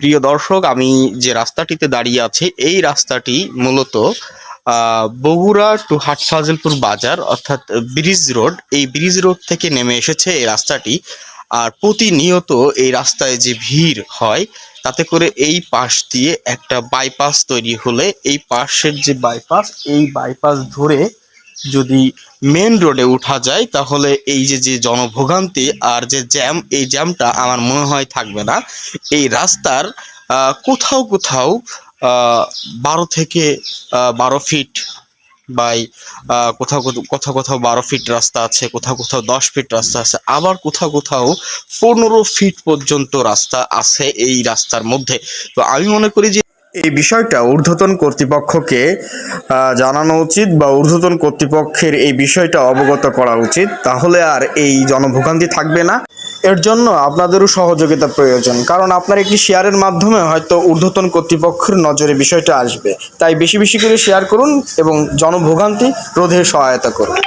প্রিয় দর্শক, আমি যে রাস্তাটিতে দাঁড়িয়ে আছি, এই রাস্তাটি মূলত বগুড়া টু হাটফাজিলপুর বাজার, অর্থাৎ ব্রিজ রোড, এই ব্রিজ রোড থেকে নেমে এসেছে এই রাস্তাটি। আর প্রতিনিয়ত এই রাস্তায় যে ভিড় হয়, তাতে করে এই পাশ দিয়ে একটা বাইপাস তৈরি হলে, এই পাশের যে বাইপাস এই বাইপাস ধরে যদি মেন রোডে উঠা যায়, তাহলে এই যে যে জনভোগান্তি আর যে জ্যাম এই জ্যামটা আমার মনে হয় থাকবে না। এই রাস্তার কোথাও কোথাও বারো থেকে বারো ফিট বাই কোথাও কোথাও কোথাও বারো ফিট রাস্তা আছে, কোথাও কোথাও দশ ফিট রাস্তা আছে, আবার কোথাও কোথাও পনেরো ফিট পর্যন্ত রাস্তা আছে এই রাস্তার মধ্যে। তো আমি মনে করি যে এই বিষয়টা ঊর্ধ্বতন কর্তৃপক্ষকে জানানো উচিত বা ঊর্ধ্বতন কর্তৃপক্ষের এই বিষয়টা অবগত করা উচিত। তাহলে আর এই জনভোগান্তি থাকবে না। এর জন্য আপনাদেরও সহযোগিতা প্রয়োজন। কারণ আপনার একটি শেয়ারের মাধ্যমে হয়তো ঊর্ধ্বতন কর্তৃপক্ষের নজরে বিষয়টা আসবে। তাই বেশি বেশি করে শেয়ার করুন এবং জনভোগান্তি রোধে সহায়তা করুন।